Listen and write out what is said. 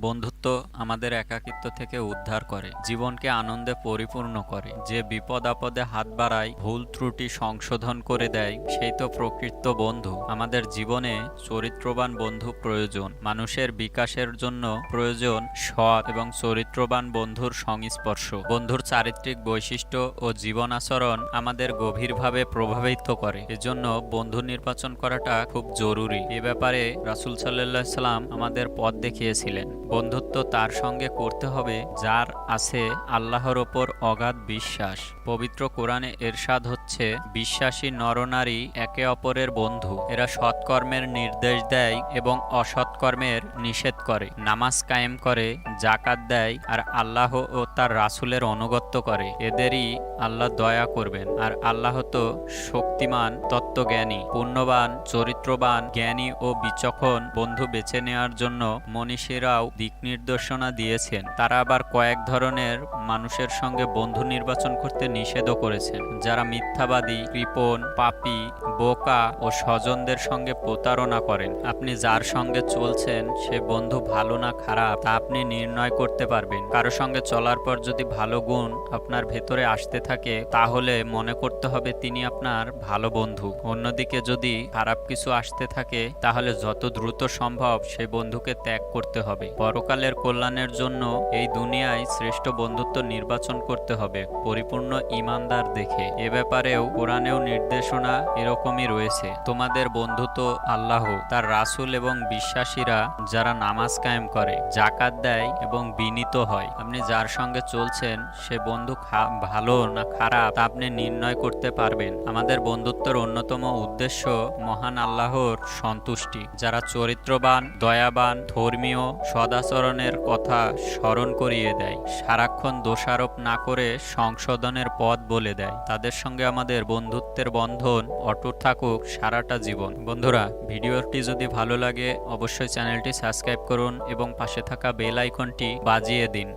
বন্ধুত্ব আমাদের একাকিত্ব থেকে উদ্ধার করে, জীবনকে আনন্দে পরিপূর্ণ করে। যে বিপদ আপদে হাত বাড়ায়, ভুল ত্রুটি সংশোধন করে দেয়, সেই তো প্রকৃত বন্ধু। আমাদের জীবনে চরিত্রবান বন্ধু প্রয়োজন, মানুষের বিকাশের জন্য প্রয়োজন সৎ এবং চরিত্রবান বন্ধুর সংস্পর্শ। বন্ধুর চারিত্রিক বৈশিষ্ট্য ও জীবন আচরণ আমাদের গভীরভাবে প্রভাবিত করে। এজন্য বন্ধু নির্বাচন করাটা খুব জরুরি। এ ব্যাপারে রাসুল সাল্লাহ সাল্লাম আমাদের পথ দেখিয়েছিলেন। বন্ধুত্ব তার সঙ্গে করতে হবে, যার আছে আল্লাহর ওপর অগাধ বিশ্বাস। পবিত্র কোরআনে এরশাদ হচ্ছে, বিশ্বাসী নরনারী একে অপরের বন্ধু। এরা সৎকর্মের নির্দেশ দেয় এবং অসৎকর্মের নিষেধ করে। নামাজ কায়েম করে জাকাত দেয় আর আল্লাহ ও তার রাসুলের অনুগত্য করে। এদেরই আল্লাহ দয়া করবেন। আর আল্লাহ তো শক্তিমান, তত্ত্বজ্ঞানী, পুণ্যবান, চরিত্রবান, জ্ঞানী ও বিচক্ষণ বন্ধু বেছে নেওয়ার জন্য মনীষীরাও দিক নির্দেশনা দিয়েছেন। তারা আবার কয়েক ধরনের মানুষের সঙ্গে বন্ধু নির্বাচন করতে নিষেধও করেছেন, যারা মিথ্যাবাদী, কৃপণ, পাপি, বোকা ও স্বজনদের সঙ্গে প্রতারণা করেন। আপনি যার সঙ্গে চলছেন, সে বন্ধু ভালো না খারাপ, তা আপনি নির্ণয় করতে পারবেন। কারও সঙ্গে চলার পর যদি ভালো গুণ আপনার ভেতরে আসতে থাকে, তাহলে মনে করতে হবে তিনি আপনার ভালো বন্ধু। অন্যদিকে যদি খারাপ কিছু আসতে থাকে, তাহলে যত দ্রুত সম্ভব সেই বন্ধুকে ত্যাগ করতে হবে। পরকালের কল্যাণের জন্য এই দুনিয়ায় শ্রেষ্ঠ বন্ধুত্ব নির্বাচন করতে হবে, পরিপূর্ণ ইমানদার দেখে। এ ব্যাপারেও কোরআনেও নির্দেশনা এরকমই রয়েছে। তোমাদের বন্ধুত্ব আল্লাহ, তার রাসূল এবং বিশ্বাসীরা যারা নামাজ কায়েম করে জাকাত দেয় এবং বিনীত হয়। আপনি যার সঙ্গে চলছেন, সে বন্ধু ভালো না খারাপ, তা আপনি নির্ণয় করতে পারবেন। আমাদের বন্ধুত্বের অন্যতম উদ্দেশ্য মহান আল্লাহর সন্তুষ্টি। যারা চরিত্রবান, দয়াবান, ধর্মীয় সদাচরণের কথা স্মরণ করিয়ে দেয়। সারাক্ষণ দোষারোপ না করে সংশোধনের পথ বলে দেয়। তাদের সঙ্গে আমাদের বন্ধুত্বের বন্ধন অটুট থাকুক সারাটা জীবন। বন্ধুরা, ভিডিওটি যদি ভালো লাগে, অবশ্যই চ্যানেলটি সাবস্ক্রাইব করুন এবং পাশে থাকা বেল আইকনটি বাজিয়ে দিন।